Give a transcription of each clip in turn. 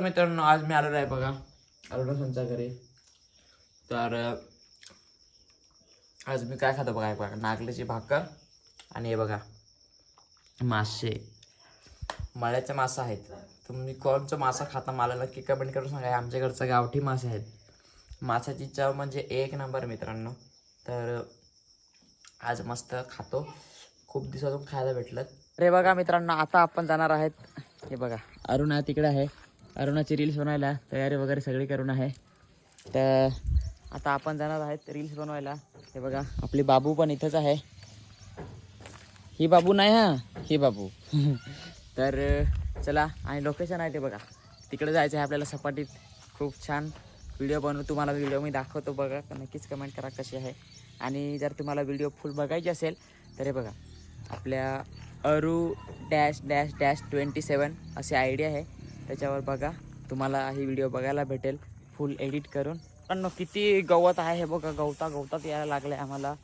मित्रांनो आज मी आलेलो आहे बघा अरुणासनच्या घरी. तर आज मी काय खातो बघा बघा नागलीची भाकर आणि हे बघा मासे. मळ्याचे मासे आहेत. तुम्ही कोणचं मासा खाता मला नक्की कमेंट करून सांगा. आमच्या घरचं गावठी मासे आहेत. माशाची चव म्हणजे एक नंबर मित्रांनो. तर आज मस्त खातो. खूप दिवसातून खायला भेटलं. अरे बघा मित्रांनो आता आपण जाणार आहेत. हे बघा अरुण आहे तिकडे आहे. अरुणाची रील्स बनवायला तयारी वगैरे सगळी करून आहे. तर आता आपण जाणार आहेत रील्स बनवायला. हे बघा आपली बाबू पण इथंच आहे. ही बाबू नाही हा? ही बाबू. तर चला आणि लोकेशन आहे ते बघा. तिकडे जायचं आहे आपल्याला सपाटीत. खूप छान व्हिडिओ बनवू. तुम्हाला व्हिडिओ मी दाखवतो बघा. नक्कीच कमेंट करा कशी आहे. आणि जर तुम्हाला व्हिडिओ फुल बघायची असेल तर हे बघा. आपल्या अरू dash dash dash twenty seven असे आयडिया आहे. त्याच्यावर बघा. तुम्हाला ही व्हिडिओ बघायला भेटेल. फुल एडिट करून. पण किती गवत आहे हे बघा. गवता गवतात यायला लागलं आहे आम्हाला.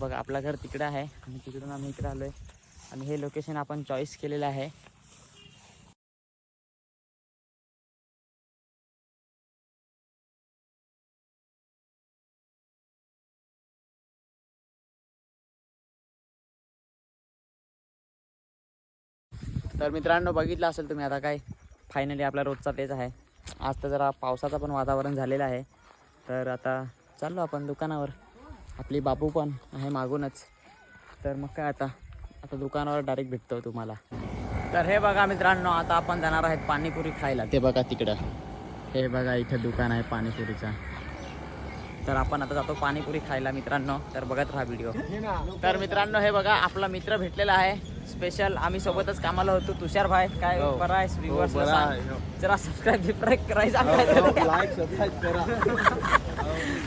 बघा आपलं घर तिकडं आहे. आणि तिकडून आम्ही इकडे आलो आहे आणि हे लोकेशन आपण चॉईस केलेलं आहे. तर मित्रांनो बघितलं असेल तुम्ही आता काय? फायनली आपला रोजचा तेच आहे. आज तर जरा पावसाचं पण वातावरण झालेलं आहे. तर आता चाललो आपण दुकानावर. आपली बाबू पण आहे मागूनच. तर मग काय आता? आता दुकानावर डायरेक्ट भेटतो तुम्हाला. तर हे बघा मित्रांनो आता आपण जाणार आहेत पाणीपुरी खायला. ते बघा तिकडं. हे बघा इथं दुकान आहे पाणीपुरीचं. तर आपण आता जातो पाणीपुरी खायला मित्रांनो. तर बघत राहा व्हिडिओ तर मित्रांनो हे बघा आपला मित्र भेटलेला आहे. स्पेशल आम्ही सोबतच कामाला होतो. तुषार भाई काय हो. बरं आहे सांग. आहे, हो. जरा सबस्क्राईब बिस्क्राईब करायचं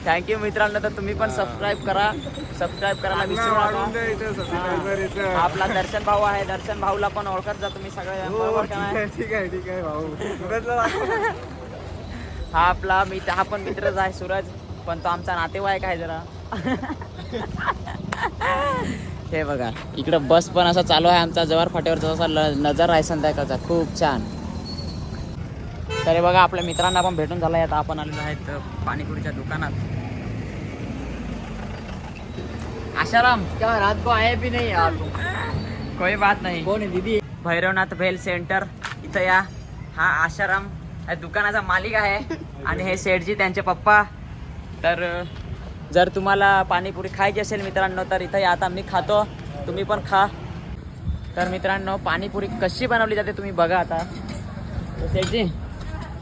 थँक्यू मित्रांनो तर तुम्ही पण सबस्क्राईब करा. सबस्क्राईब करायला विसरू नका. हा. आपला दर्शन भाऊ आहे. दर्शन भाऊला पण ओळखत जा तुम्ही सगळे. बरोबर का नाही? हो, ठीक आहे ठीक आहे भाऊ. हा आपला मी हा पण मित्रच आहे सूरज. पण तो आमचा नातेवाईक आहे जरा. हे बघा इकडं बस पण असा चालू आहे आमचा जवार फाट्यावरचा असा नजारा आहे संध्याकाळचा खूप छान. तर हे बघा आपल्या मित्रांना पण भेटून झालाय आता आपण आलेलो आहेत पाणीपुरीच्या दुकानात. आशाराम क्या रात को आए भी नहीं यार। कोई बात नाही. कौन है दीदी? भैरवनाथ भेल सेंटर इथं या. हा आशाराम या दुकानाचा मालिक आहे. आणि हे शेठजी त्यांचे पप्पा. तर जर तुम्हाला पाणीपुरी खायची असेल मित्रांनो तर इथं या आता मी खातो. तुम्ही पण खा. तर मित्रांनो पाणीपुरी कशी बनवली जाते तुम्ही बघा आता. तो शेठजी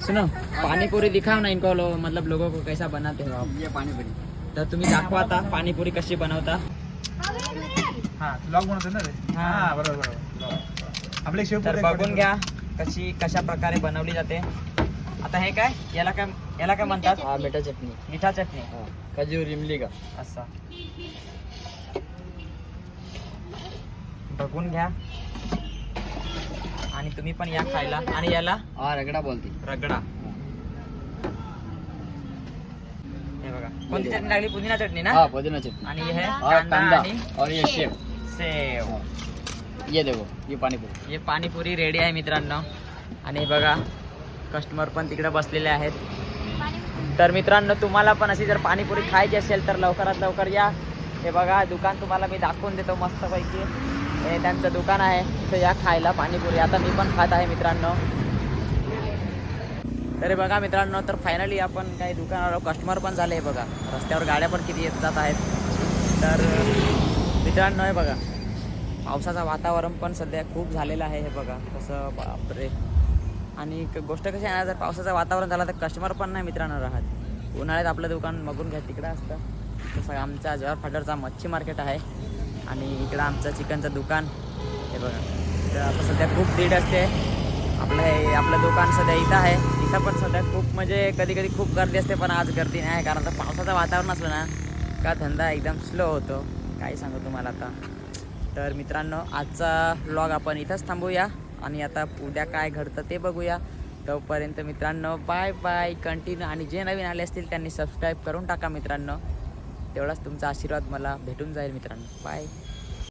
सुनो पाणीपुरी दिखाओ ना इनको लो, मतलब लोगों को कैसा बनाते हो आप? ये पानी भरी तर तुम्ही दाखवा आता पाणीपुरी कशी बनवता. हा ब्लॉग बनवतो ना रे. हा. हा बरोबर बरोबर. आपले शेव बघून घ्या कशी कशा प्रकारे बनवली जाते. आता हे काय? याला काय याला काय म्हणतात? हाँ मीठा चटनी मिठा चटणी. हाँ खजूर इमली का असा. बघून घ्या. आणि तुम्ही पण या खायला. आणि याला? हाँ रगड़ा बोलती. रगडा. हे. बघा. कोणती चटणी लागली? पुदिना चटणी ना? हाँ पुदीना चटनी आणि हे? और कांदा कांदा. आणि और ये सेव सेव। ये देखो ये पानी पूरी हे पाणीपुरी रेडी आहे मित्रांनो. आणि बघा कस्टमर पण तिकडे बसलेले आहेत. तर मित्रांनो तुम्हाला पण अशी जर पाणीपुरी खायची असेल तर लवकरात लवकर या. हे बघा दुकान तुम्हाला मी दाखवून देतो मस्तपैकी. हे त्यांचं दुकान आहे तर या खायला पाणीपुरी. आता मी पण खात आहे मित्रांनो. तर बघा मित्रांनो तर फायनली आपण काही दुकानावर कस्टमर पण झाले हे बघा. रस्त्यावर गाड्या पण किती येत जात आहेत. तर मित्रांनो हे बघा. पावसाचं वातावरण पण सध्या खूप झालेलं आहे हे बघा. कसं बापरे. आणि गोष्ट कशी आहे ना जर पावसाचं वातावरण झालं तर कस्टमर पण नाही मित्रांनो राहत. उन्हाळ्यात आपलं दुकान बघून घ्या तिकडं असतं. तसं आमचा जवाहर फाटरचा मच्छी मार्केट आहे. आणि इकडं आमचं चिकनचं दुकान. हे बघा. तर आता सध्या खूप दीड असते. आपलं हे आपलं दुकान सध्या इथं आहे. इथं पण सध्या खूप म्हणजे कधी कधी खूप गर्दी असते पण आज गर्दी नाही कारण तर पावसाचं वातावरण असलं ना का धंदा एकदम स्लो होतो. काय सांगू तुम्हाला आता. तर मित्रांनो आजचा व्लॉग आपण इथंच थांबूया. आणि आता उद्या काय घडतं ते बघूया. तोपर्यंत मित्रांनो बाय बाय कंटिन्यू आणि जे नवीन आले असतील त्यांनी सबस्क्राईब करून टाका मित्रांनो. तेवढाच तुमचा आशीर्वाद मला भेटून जाईल मित्रांनो. बाय